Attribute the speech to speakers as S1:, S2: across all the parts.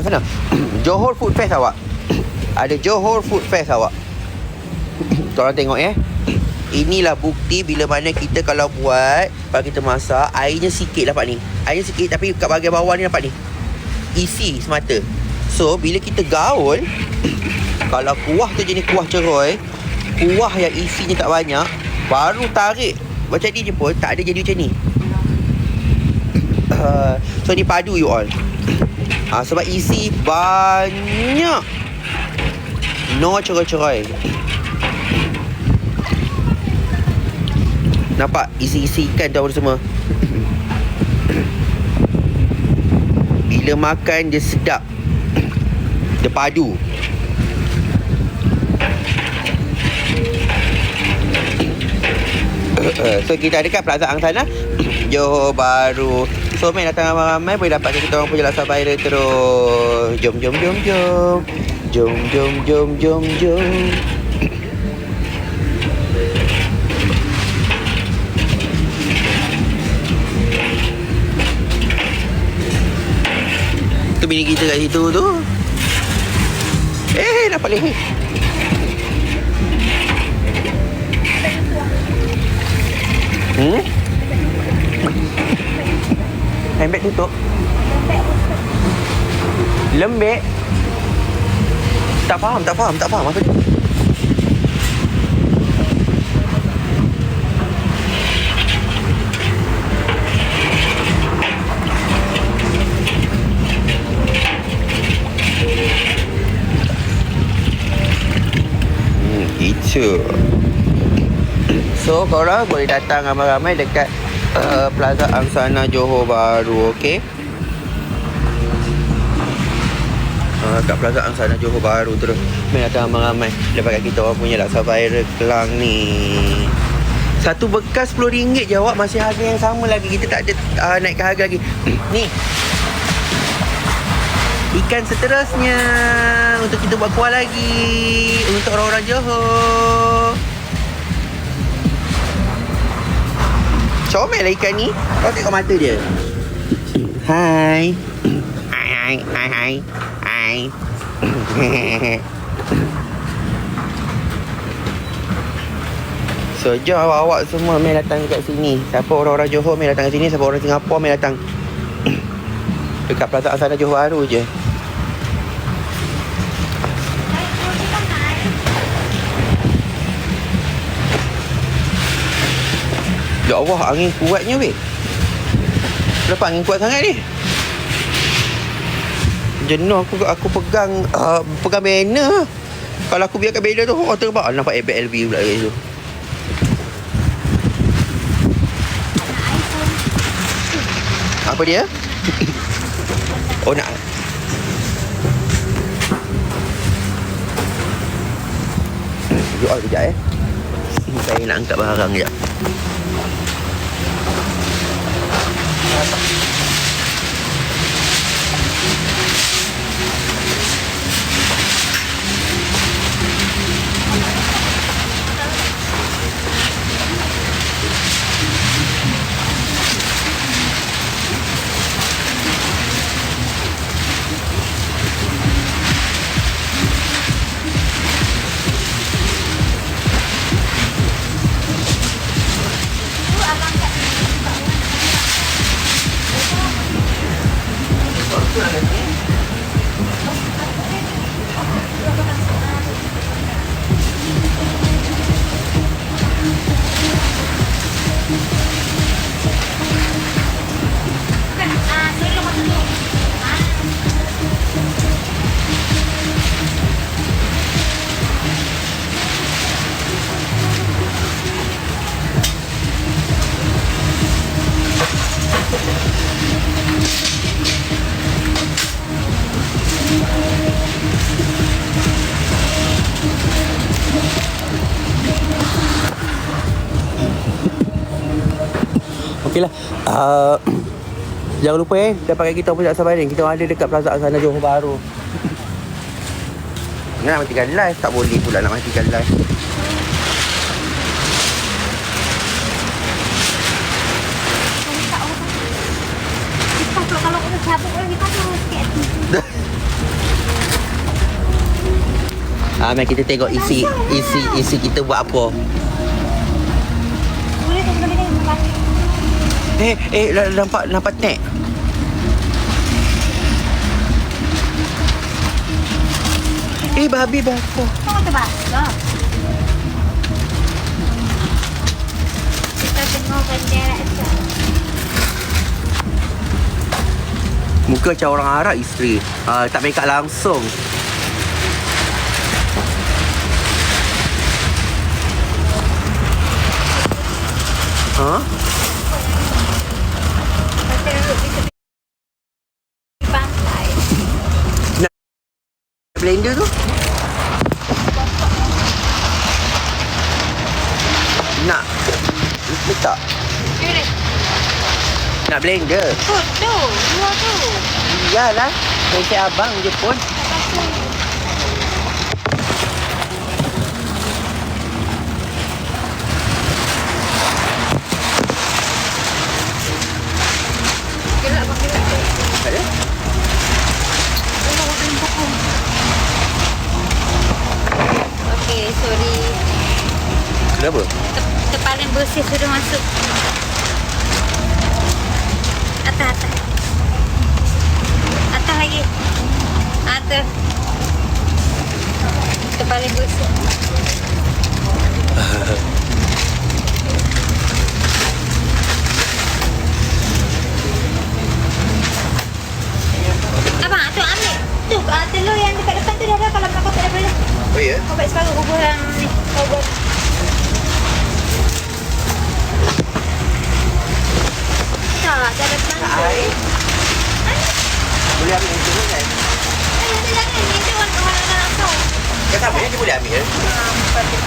S1: Sana. Johor Food Fest awak. Ada Johor Food Fest awak. Korang tengok eh. Inilah bukti bila mana kita kalau buat Kalau kita masak Airnya sikit dapat ni Airnya sikit tapi kat bahagian bawah ni dapat ni Isi semata So bila kita gaul Kalau kuah tu jenis kuah ceroy Kuah yang isinya tak banyak Baru tarik Macam ni je pun Tak ada jadi macam ni uh, So ni padu you all. Ha, Sebab isi banyak. No cerai-cerai. Nampak isi-isi ikan apa semua? Bila makan dia sedap. Dia padu. So kita ada kat Plaza Angsana Johor Baru So main datang ramai-ramai Boleh dapat kita orang punya laksa viral terus. Jom jom jom jom. Jom jom jom jom jom. Tu bini kita kat situ tu. Eh nampak leher Hmm? Handbag tutup Lembek Tak faham, tak faham, tak faham Apa? Hmm, itu So korang boleh datang ramai-ramai dekat uh, Plaza Angsana Johor Bahru okey. Uh, kat Plaza Angsana Johor Bahru terus. Main datang ramai-ramai. Dapatkan kita orang punya laksa viral Kelang ni. Satu bekas RM10 je awak Masih harga yang sama lagi. Kita tak ada uh, naikkan harga lagi. Ni. Ikan seterusnya. Untuk kita buat kuah lagi. Untuk orang-orang Johor Comel lah ikan ni. Kau tengok mata dia. Hai. Hai hai hai hai. Hai. So jom awak-awak semua Main datang kat sini Siapa orang-orang Johor Main datang kat sini Siapa orang Singapura Main datang? Dekat Plaza Asana Johor Baru je Ya Allah angin kuatnya weh Kenapa angin kuat sangat ni Jenuh aku aku pegang uh, Pegang banner Kalau aku biarkan banner tu Orang terbang ah, Nampak ABLV pula kat situ Apa dia? Oh nak Duduk sekejap eh Saya nak angkat barang sekejap Ayan. Okeylah. Uh, jangan lupa eh dapatkan kita punya sabarin. Kita ada dekat Plaza sana Johor Bahru. Nak matikan live tak boleh pula nak matikan live.
S2: Kalau kita cabut tak sikit.
S1: Ah, mari kita tengok isi isi isi kita buat apa.
S2: Boleh tak boleh makan.
S1: Eh, eh nampak nampak tek. Eh, babi berapa?
S2: Kau kata basah. Kita tu.
S1: Muka macam orang Arab isteri. Ah, tak make up langsung. Ha? Blender tu? Nak letak. Nak blender.
S2: Tu, tu. Dua tu.
S1: Iyalah. Saya abang je pun.
S2: Tak pasal. Kira apa kira?
S1: Tak ada?
S2: Kira apa kira pokok? Okay, sorry.
S1: Kenapa?
S2: Tepalan bersih sudah masuk. Atas, atas. Atas lagi. Atas. Tepalan bersih. Abang, tu ambil. Tu, uh, telur yang dekat depan tu dah ada. Kalau nak kau tak ada boleh.
S1: Oh ya?
S2: Kau baik separuh bubur yang ni. Kau buat. Tak ada tangan.
S1: Air. Boleh ambil itu kan?
S2: Eh, nanti jangan. Nanti orang orang anak kau.
S1: Kata apa dia boleh ambil?
S2: Ah, betul.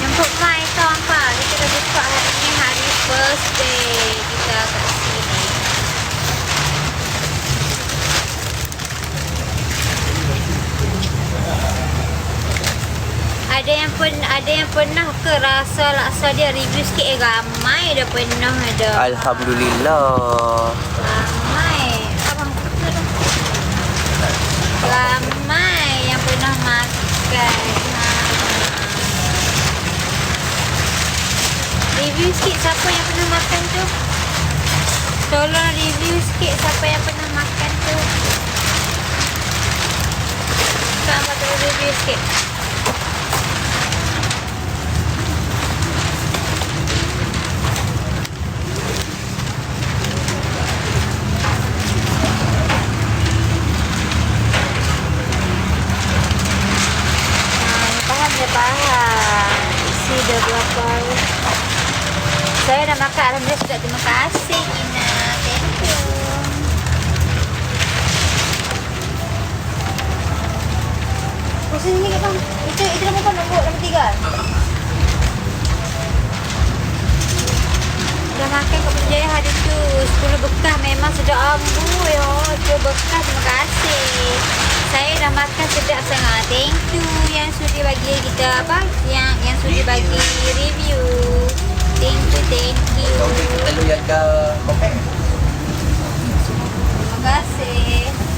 S2: Jemput Mai tau apa Kita dah buka hari ni Hari first day Kita kat sini ada yang pen, ada yang pernah ke rasa laksa dia review sikit eh ramai dah pernah ada.
S1: Alhamdulillah.
S2: Ramai. Abang. Ramai yang pernah makan. Ha. Review sikit siapa yang pernah makan tu. Tolong review sikit siapa yang pernah makan tu. Kak tolong review sikit. Tiga. Dah makan kat Penjaya hari tu 10 bekas memang sedap ambul ya. 10 bekas terima kasih. Saya dah makan sedap sangat. Thank you yang sudi bagi kita apa? Yang yang sudi bagi review. Thank you, thank you.
S1: Telur yang dah compact.
S2: Terima kasih.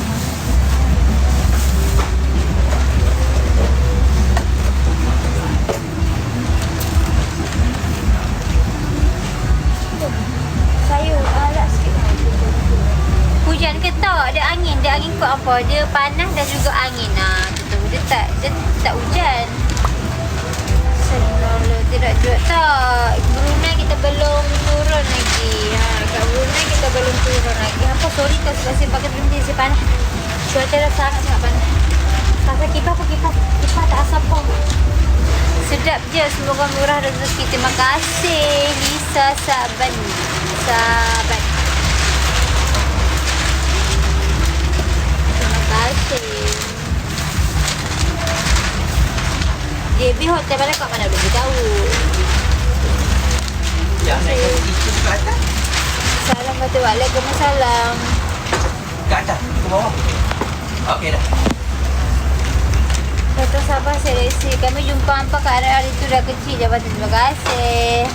S2: Brunei kita belum turun lagi. Apa sorry tak sebab pakai berhenti si panas. Cuaca dah sangat sangat panas. Pasal kipas pun kipas. Kipas tak asap pun. Sedap je. Semoga murah rezeki. Terima kasih Lisa Saban. Saban. Terima kasih. JB Hotel mana kat mana belum tahu.
S1: Yang naik.
S2: Salam kata Waalaikumsalam.
S1: Ke atas. Ke bawah. Okey dah.
S2: Kata sabar seleksi. Kami jumpa hampa kat area hari tu dah kecil. Jabatan terima kasih.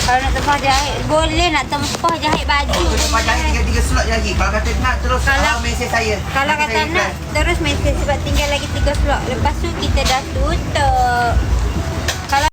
S2: Kalau nak tempah jahit, boleh nak tempah jahit baju.
S1: Untuk tempat jahit tinggal tiga slot je lagi. Kalau kata nak terus
S2: Kalau-
S1: ah, mesej saya.
S2: Kalau kata
S1: saya
S2: nak
S1: reply.
S2: terus mesej sebab tinggal lagi tiga slot. Lepas tu kita dah tutup.